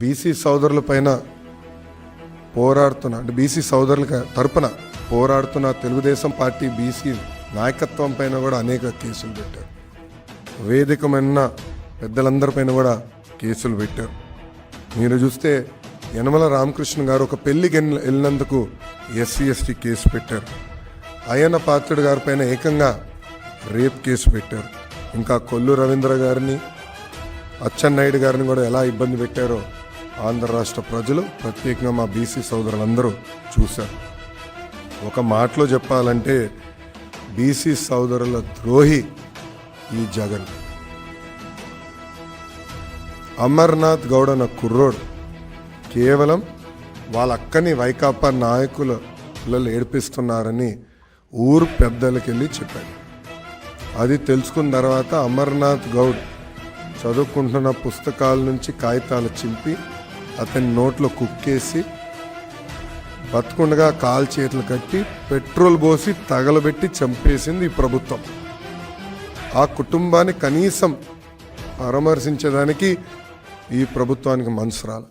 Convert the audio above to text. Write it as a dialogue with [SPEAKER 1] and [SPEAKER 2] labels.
[SPEAKER 1] BC సోదరుల పైన పోరాడుతున్న అంటే బీసీ సోదరుల తరపున పోరాడుతున్న తెలుగుదేశం పార్టీ బీసీ నాయకత్వం పైన కూడా అనేక కేసులు పెట్టారు. వేదికమైన పెద్దలందరిపైన కూడా కేసులు పెట్టారు. మీరు చూస్తే యనమల రామకృష్ణ గారు ఒక పెళ్ళికి వెళ్ళినందుకు ఎస్సీ ఎస్టీ కేసు పెట్టారు. అయ్యన్న పాత్రుడు గారి పైన ఏకంగా రేప్ కేసు పెట్టారు. ఇంకా కొల్లు రవీంద్ర గారిని అచ్చెన్నాయుడు గారిని కూడా ఎలా ఇబ్బంది పెట్టారో ఆంధ్ర రాష్ట్ర ప్రజలు ప్రత్యేకంగా మా బీసీ సోదరులందరూ చూశారు. ఒక మాటలో చెప్పాలంటే బీసీ సోదరుల ద్రోహి ఈ జగన్. అమర్నాథ్ గౌడ్ అన్న కుర్రోడు కేవలం వాళ్ళ అక్కని వైకాపా నాయకుల పిల్లలు ఏడిపిస్తున్నారని ఊరు పెద్దలకి వెళ్ళి చెప్పాడు. అది తెలుసుకున్న తర్వాత అమర్నాథ్ గౌడ్ చదువుకుంటున్న పుస్తకాల నుంచి కాగితాలు చింపి అతని నోట్లో కుక్కేసి బతుకుండగా కాలు చేతులు కట్టి పెట్రోల్ పోసి తగలబెట్టి చంపేసింది ఈ ప్రభుత్వం. ఆ కుటుంబాన్ని కనీసం పరామర్శించడానికి ఈ ప్రభుత్వానికి మనసు రాలి.